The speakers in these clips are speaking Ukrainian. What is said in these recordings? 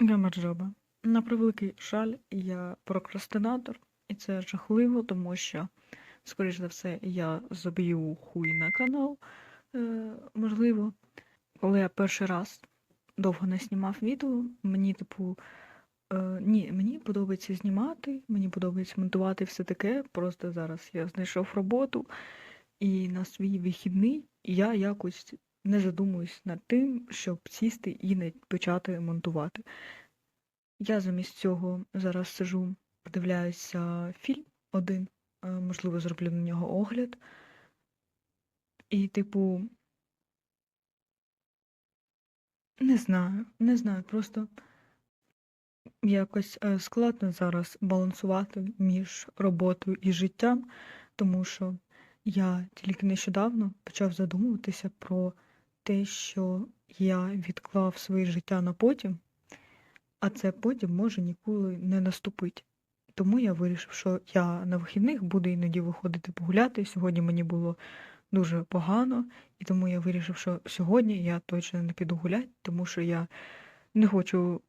Я На превеликий жаль, я прокрастинатор, і це жахливо, тому що, скоріш за все, я заб'ю хуй на канал, е, можливо. Коли я перший раз довго не знімав відео, мені, типу, е, ні, мені подобається знімати, мені подобається монтувати все таке. Просто зараз я знайшов роботу, і на свій вихідний я якось не задумуюсь над тим, щоб сісти і не почати монтувати. Я замість цього зараз сижу, подивляюся фільм один, е, можливо, зроблю на нього огляд. І, типу, не знаю, не знаю, просто якось е, складно зараз балансувати між роботою і життям, тому що я тільки нещодавно почав задумуватися про те, що я відклав своє життя на потім, а це потім може ніколи не наступить. Тому я вирішив, що я на вихідних буду іноді виходити погуляти. Сьогодні мені було дуже погано, і тому я вирішив, що сьогодні я точно не піду гуляти, тому що я не хочу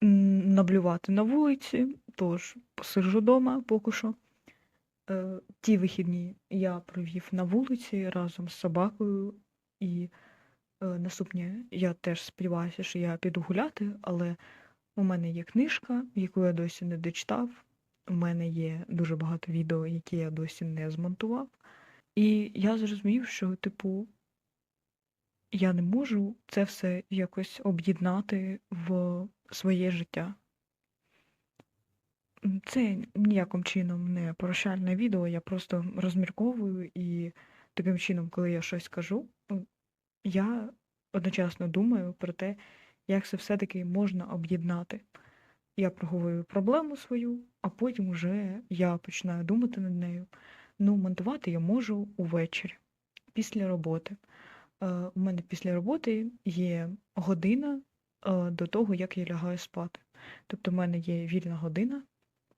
наблювати на вулиці, тож посиджу вдома поки що. Е, Ті вихідні я провів на вулиці разом з собакою, і е, наступні я теж сподіваюся, що я піду гуляти, але у мене є книжка, яку я досі не дочитав. У мене є дуже багато відео, які я досі не змонтував. І я зрозумів, що, типу, я не можу це все якось об'єднати в своє життя. Це ніяким чином не прощальне відео, я просто розмірковую і таким чином, коли я щось кажу, я одночасно думаю про те, як це все-таки можна об'єднати. Я проговорюю проблему свою, а потім уже я починаю думати над нею. Ну, монтувати я можу увечері, після роботи. Е, у мене після роботи є година е, до того, як я лягаю спати. Тобто, в мене є вільна година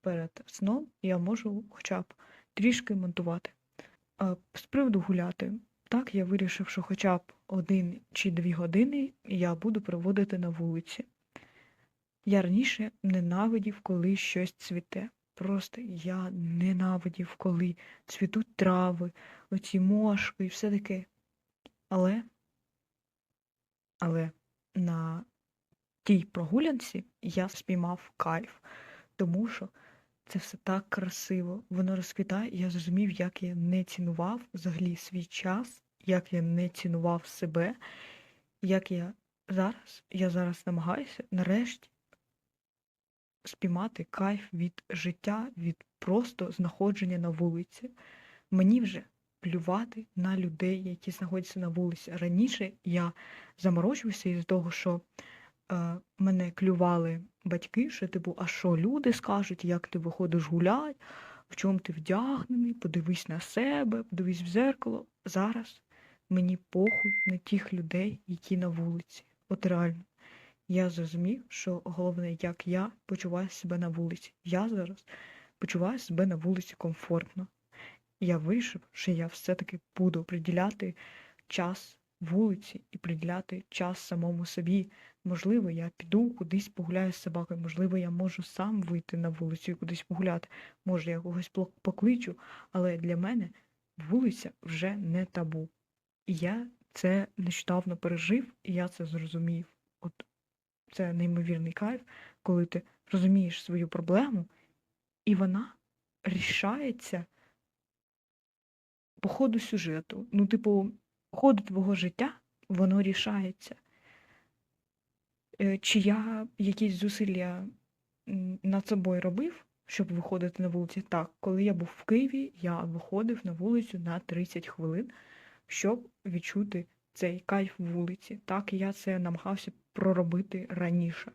перед сном, і я можу хоча б трішки монтувати. Е, з приводу гуляти, так, я вирішив, що хоча б один чи дві години я буду проводити на вулиці. Я раніше ненавидів, коли щось цвіте. Просто я ненавидів, коли цвітуть трави, оці мошки і все таке. Але, але на тій прогулянці я спіймав кайф, тому що це все так красиво, воно розквітає, я зрозумів, як я не цінував взагалі свій час, як я не цінував себе, як я зараз, я зараз намагаюся нарешті спіймати кайф від життя, від просто знаходження на вулиці. Мені вже плювати на людей, які знаходяться на вулиці. Раніше я заморочувався із того, що е, мене клювали батьки, що типу, а що люди скажуть, як ти виходиш гулять, в чому ти вдягнений, подивись на себе, подивись в зеркало. Зараз мені похуй на тих людей, які на вулиці. От реально. Я зрозумів, що головне, як я почуваю себе на вулиці. Я зараз почуваю себе на вулиці комфортно. Я вирішив, що я все-таки буду приділяти час вулиці і приділяти час самому собі. Можливо, я піду кудись погуляю з собакою, можливо, я можу сам вийти на вулицю і кудись погуляти. Може, я когось покличу, але для мене вулиця вже не табу. І я це нещодавно пережив, і я це зрозумів. От це неймовірний кайф, коли ти розумієш свою проблему, і вона рішається по ходу сюжету. Ну, типу, ходу твого життя воно рішається. Е, Чи я якісь зусилля над собою робив, щоб виходити на вулиці? Так, коли я був в Києві, я виходив на вулицю на 30 хвилин, щоб відчути цей кайф вулиці. Так, я це намагався проробити раніше.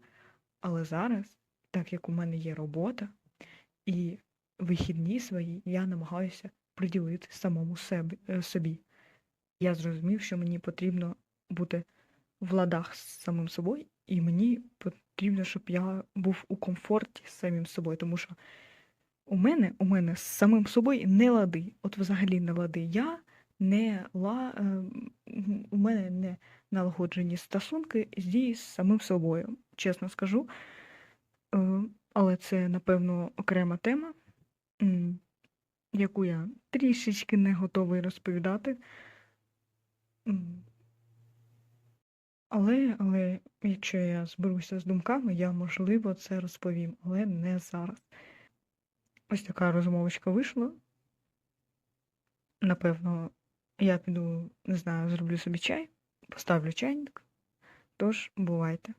Але зараз, так як у мене є робота і вихідні свої, я намагаюся приділити самому е, собі. Я зрозумів, що мені потрібно бути в ладах з самим собою, і мені потрібно, щоб я був у комфорті з самим собою, тому що у мене, у мене з самим собою не лади. От взагалі не лади. Я не ла, е, у мене не налагоджені стосунки зі самим собою. чесно скажу. Е, але це, напевно, окрема тема, яку я трішечки не готовий розповідати. Але, але якщо я зберуся з думками, я, можливо, це розповім, але не зараз. Ось така розмовочка вийшла. Напевно, я піду, не знаю, зроблю собі чай, поставлю чайник. Тож, бувайте.